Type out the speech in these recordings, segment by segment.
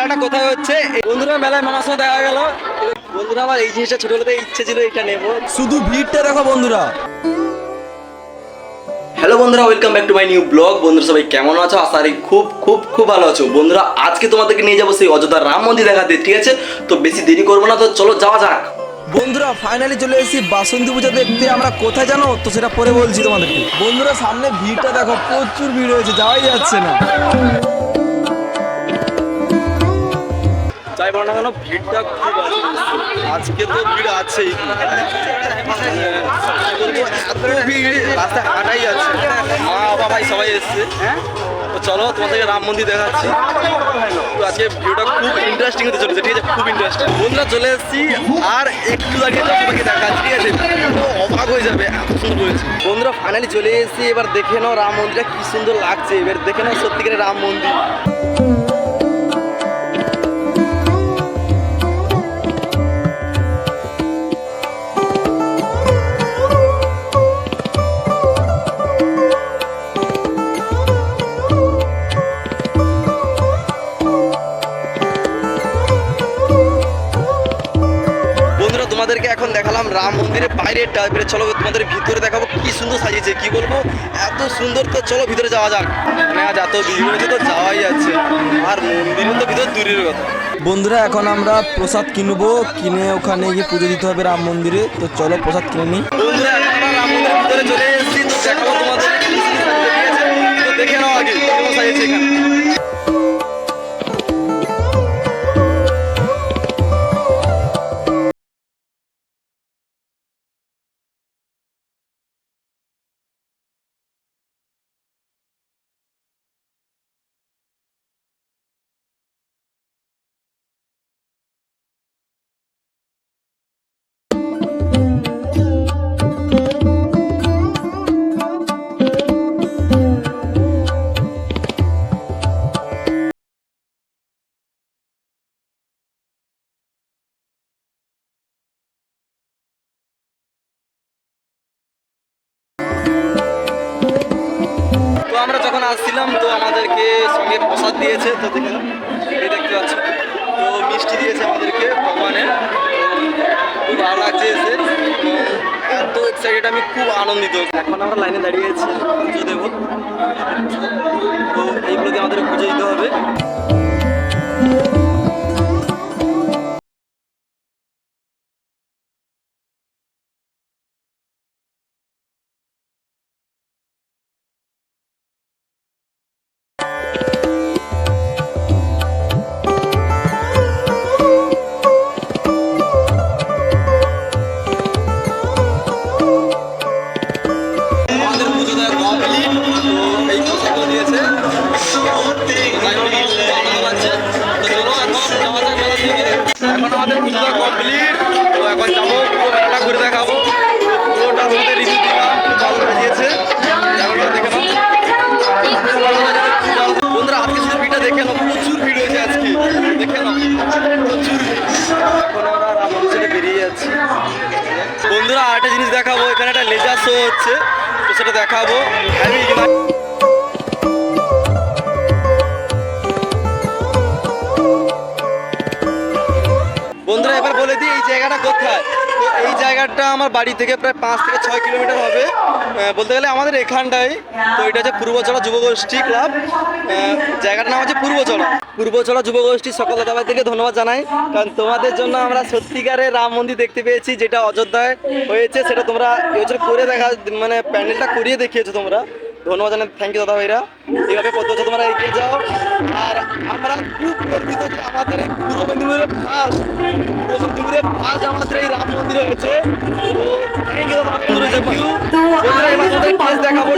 মেলাটা কোথায় হচ্ছে? বন্ধুরা মেলায় মামার সঙ্গে দেখা গেল। বন্ধুরা আমার এই জিনিসটা ছোটবেলাতে ইচ্ছে ছিল এটা নেব। শুধু ভিড়টা দেখো বন্ধুরা। হ্যালো বন্ধুরা welcome back to my new blog বন্ধুরা সবাই কেমন আছো? আশা করি খুব খুব খুব ভালো আছো। বন্ধুরা আজকে তোমাদেরকে নিয়ে যাব সেই অযোধ্যা রাম মন্দির দেখাতে ঠিক আছে? তো বেশি দেরি করব না তো চলো যাওয়া যাক। বন্ধুরা ফাইনালি চলে এসেছি বাসন্তী পূজা দেখতে। আমরা কোথায় জানো? তো সেটা পরে বলছি তোমাদেরকে। বন্ধুরা সামনে ভিড়টা দেখো প্রচুর ভিড় হয়েছে যাওয়াই যাচ্ছে না। যাই বলো না কেন ভিড়টা খুব আজকে তো ভিড় আছেই। এত ভিড় রাস্তায় হাঁটাই যাচ্ছে মা বাবা ভাই সবাই এসছে। তো চলো তোমাদেরকে রাম মন্দির দেখাচ্ছি। তো আজকে ভিডিওটা খুব ইন্টারেস্টিং হতে চলেছে ঠিক আছে? খুব ইন্টারেস্টিং বন্ধুরা চলে এসেছি। আর একটু আগে তোমাকে দেখাচ্ছি ঠিক আছে? অবাক হয়ে যাবে এত সুন্দর হয়েছে। বন্ধুরা ফাইনালি চলে এসেছি। এবার দেখে নাও রাম মন্দিরটা কি সুন্দর লাগছে। এবার দেখে নাও সত্যিকারের রাম মন্দির। রাম মন্দিরের বাইরেটা এবারে চলো তোমাদের ভিতরে দেখাবো কি সুন্দর সাজিয়েছে কি বলব? এত সুন্দর তো চলো ভিতরে যাওয়া যাক। মানে আজ এত ভিড় তো যাওয়াই যাচ্ছে। আর মন্দিরে তো ভিতরে দূরের কথা। বন্ধুরা এখন আমরা প্রসাদ কিনবো। কিনে ওখানে গিয়ে পুজো দিতে হবে রাম মন্দিরে। তো চলো প্রসাদ কিনে নিই। বন্ধুরা এখন রাম মন্দিরের ভিতরে চলে এসেছি। তো দেখাবো তোমাদের। দেখে নাও আগে সাজিয়েছে এখানে। প্রসাদ দিয়েছে তো দেখতে পাচ্ছ তো মিষ্টি দিয়েছে আমাদেরকে ভগবানের। খুব ভালো লাগছে এসে। এত এক্সাইটেড আমি খুব আনন্দিত। এখন আমরা লাইনে দাঁড়িয়ে আছি, পুজো দেবো। তো এইগুলোকে আমাদের পুজো দিতে হবে। বন্ধুরা বলে দিই, এই জায়গাটা কোথায়? তো এই জায়গাটা আমার বাড়ি থেকে প্রায় পাঁচ থেকে ছয় কিলোমিটার হবে। বলতে গেলে আমাদের এখানটাই। তো এটা হচ্ছে পূর্বচড়া যুবগোষ্ঠী ক্লাব। জায়গাটার নাম হচ্ছে পূর্বচড়া পূর্বচড়া যুবগোষ্ঠী সকল দাদাভাইদেরকে ধন্যবাদ জানাই। কারণ তোমাদের জন্য আমরা সত্যিকারের রাম মন্দির দেখতে পেয়েছি, যেটা অযোধ্যায় হয়েছে, সেটা তোমরা এবছর করে দেখা মানে প্যান্ডেলটা করিয়ে দেখিয়েছো তোমরা। ধন্যবাদ জানাই থ্যাংক ইউ দাদা ভাইরা। এইভাবে পদ্ম তোমরা এগিয়ে যাও। আর আমরা খুব গর্বিত যে আমাদের পূর্ব মেদিনীপুরের ফার্স্ট পূর্ব মেদিনীপুরের ফার্স্ট আমাদের এই রাম মন্দির হয়েছে। তো থ্যাংক ইউ দাদা টেস্ট দেখাবো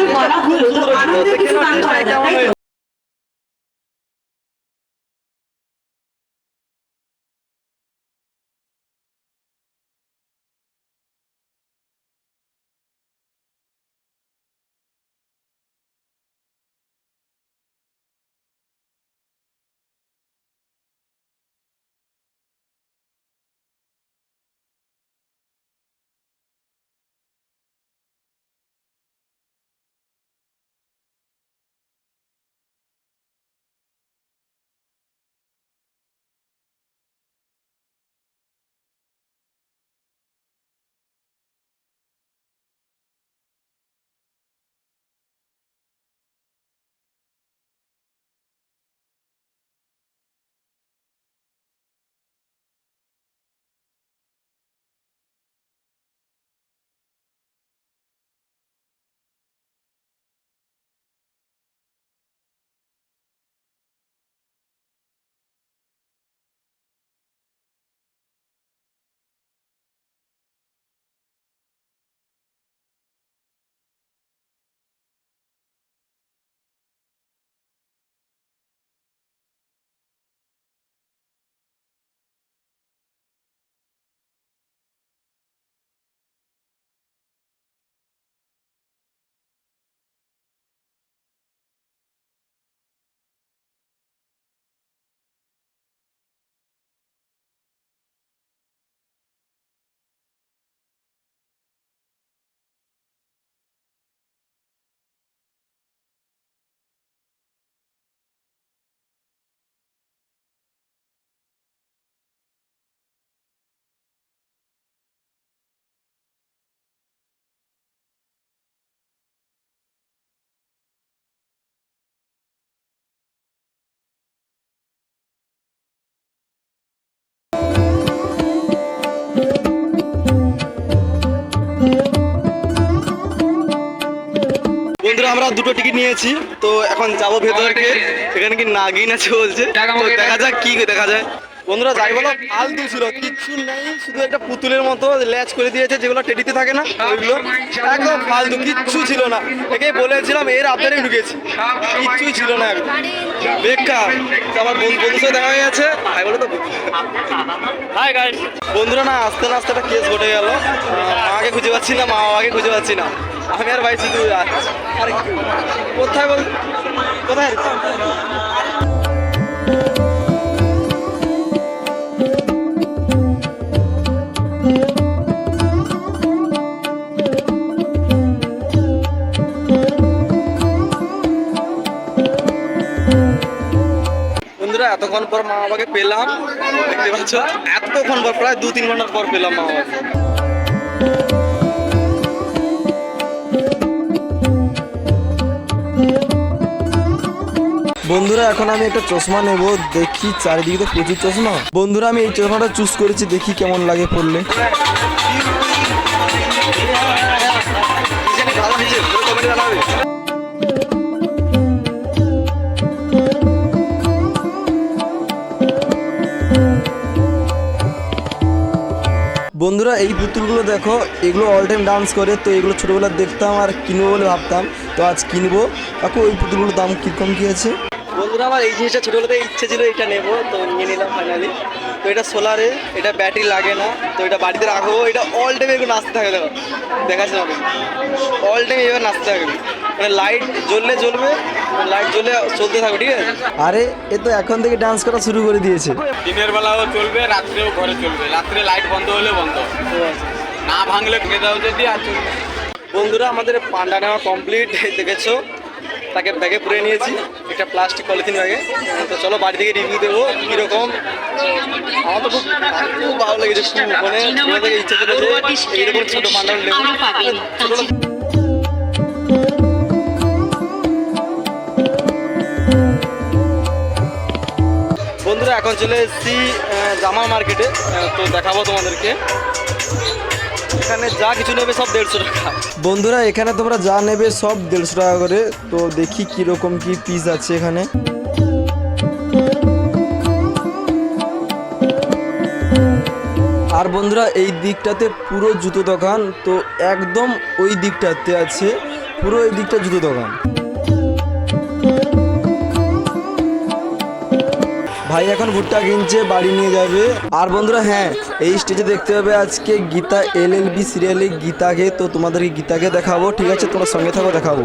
বন্ধুরা আমরা দুটো টিকিট নিয়েছি। তো এখন যাব ভেতরকে। এখানে কি নাগিন আছে বলছে তো দেখা যাক কি দেখা যায়। বন্ধুরা যাই বলো ফালতু ছিল কিচ্ছু নেই শুধু একটা পুতুলের মতো ল্যাচ করে দিয়েছে যেগুলো টেডিতে থাকে না ওইগুলো। একদম ফালতু কিচ্ছু ছিল না। একে বলেছিলাম এর আপনারে ঢুকেছি। কিচ্ছুই ছিল না একদম বেকার তো আমার বন্ধু বন্ধুর সাথে দেখা হয়ে গেছে। ভাই বলো তো। হাই গাইস বন্ধুরা না আস্তে না আস্তে একটা কেস ঘটে গেল। মাকে খুঁজে পাচ্ছি না মা বাবাকে খুঁজে পাচ্ছি না। আমি আর ভাই শুধু কোথায় বল? কোথায়? বন্ধুরা, এতক্ষণ পর মা বাবাকে পেলাম। দেখতে পাচ্ছ? এতক্ষণ পর, প্রায় দু তিন ঘণ্টার পর পেলাম মা বাবাকে। বন্ধুরা, এখন আমি একটা চশমা নেব। দেখি চারিদিকে তো প্রচুর চশমা। বন্ধুরা, আমি এই চশমাটা চুজ করেছি, দেখি কেমন লাগে পড়লে বন্ধুরা, এই পুতুলগুলো দেখো, এগুলো অল টাইম ডান্স করে, তো এগুলো ছোটোবেলায় দেখতাম আর কিনবো বলে ভাবতাম। তো আজ কিনবো। কাকু, ওই পুতুলগুলোর দাম কীরকম কী আছে? বন্ধুরা আমার এই জিনিসটা ছোটবেলাতে ইচ্ছে ছিল এটা নেব তো নিয়ে নিলাম ফাইনালি তো এটা সোলারে এটা ব্যাটারি লাগে না তো এটা বাড়িতে রাখব। এটা অল টাইম এগুলো নাচতে থাকে দেখো। দেখাচ্ছে না অল টাইম এবার নাচতে থাকবে মানে লাইট জ্বললে জ্বলবে লাইট জ্বললে চলতে থাকবে ঠিক আছে? আরে এ তো এখন থেকে ডান্স করা শুরু করে দিয়েছে। দিনের বেলাও চলবে রাত্রেও ঘরে চলবে। রাত্রে লাইট বন্ধ হলে বন্ধ। না ভাঙলে ভেঙে দাও যদি আর চলবে। বন্ধুরা আমাদের পান্ডা নেওয়া কমপ্লিট দেখেছ? তাকে ব্যাগে পুরে নিয়েছি। একটা প্লাস্টিক পলিথিন ব্যাগে। তো চলো বাড়ি থেকে রিভিউ দেবো কীরকম। আমার তো খুব খুব ভালো লেগেছে খুব মানে থেকে ইচ্ছে ছিল যে এইরকম ছোটো পান্ডা নেব বন্ধুরা এখন চলে এসেছি জামা মার্কেটে। তো দেখাবো তোমাদেরকে। এখানে যা কিছু নেবে সব দেড়শো টাকা। বন্ধুরা, এখানে তোমরা যা নেবে সব দেড়শো টাকা করে। তো দেখি কীরকম কি পিস আছে এখানে। আর বন্ধুরা, এই দিকটাতে পুরো জুতো দোকান। তো একদম ওই দিকটাতে আছে, পুরো এই দিকটা জুতো দোকান। ভাই এখন ভুট্টা কিনছে, বাড়ি নিয়ে যাবে। আর বন্ধুরা হ্যাঁ এই স্টেজে দেখতে হবে আজকে গীতা এল এল বি সিরিয়ালে গীতাকে, তো তোমাদেরকে গীতাকে দেখাবো, ঠিক আছে? তোমার সঙ্গে থাকো, দেখাবো।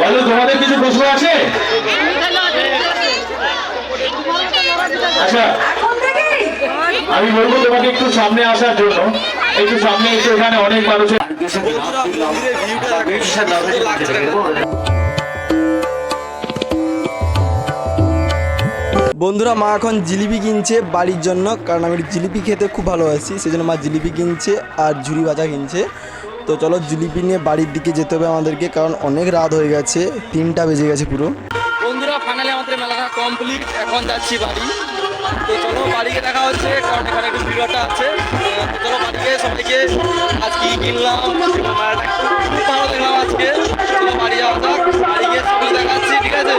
বলো তোমাদের কিছু প্রশ্ন আছে? আচ্ছা আমি বলব তোমাকে একটু সামনে আসার জন্য। একটু সামনে এসে এখানে অনেক মানুষের বন্ধুরা, মা এখন জিলিপি কিনছে বাড়ির জন্য। কারণ আমি জিলিপি খেতে খুব ভালোবাসি সেই জন্য মা জিলিপি কিনছে আর ঝুড়ি ভাজা কিনছে। তো চলো জিলিপি নিয়ে বাড়ির দিকে যেতে হবে আমাদেরকে, কারণ অনেক রাত হয়ে গেছে, তিনটা বেজে গেছে পুরো। বন্ধুরা ফাইনালি আমাদের মেলাটা কমপ্লিট এখন যাচ্ছি বাড়ি। তো চলো বাড়িকে দেখা হচ্ছে, কারণ এখানে একটু ভিড়টা আছে। চলো বাড়িকে, সবাইকে আজ কি কিনলাম, ভালো দেখলাম আজকে। চলো বাড়ি যাওয়া যাক বাড়ি গিয়ে সবাই দেখাচ্ছি, ঠিক আছে?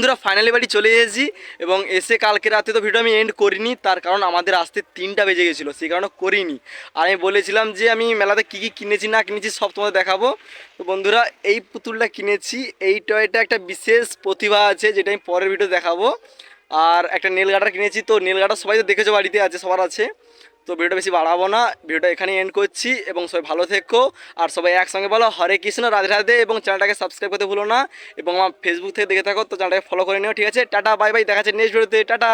বন্ধুরা ফাইনালি বাড়ি চলে এসেছি এবং এসে কালকে রাতে তো ভিডিও আমি এন্ড করিনি, তার কারণ আমাদের আসতে তিনটা বেজে গেছিল, সেই কারণে করিনি। আর আমি বলেছিলাম যে আমি মেলাতে কী কী কিনেছি, না কিনেছি সব তোমাদের দেখাবো। তো বন্ধুরা, এই পুতুলটা কিনেছি, এই টয়টা একটা বিশেষ প্রতিভা আছে, যেটা আমি পরের ভিডিও দেখাবো। আর একটা নীল গাটার কিনেছি, তো নীল গাটার সবাই তো দেখেছ বাড়িতে, আছে, সবার আছে। তো ভিডিওটা বেশি বাড়াবো না, ভিডিওটা এখানেই এন্ড করছি এবং সবাই ভালো থেকো। আর সবাই একসঙ্গে বলো, হরে কৃষ্ণ, রাধে রাধে এবং চ্যানেলটাকে সাবস্ক্রাইব করতে ভুলো না এবং আমার ফেসবুক থেকে দেখে থাকো, তো চ্যানেলটাকে ফলো করে নিও, ঠিক আছে? টাটা বাই বাই দেখা যাচ্ছে নেক্সট ভিডিওতে টাটা!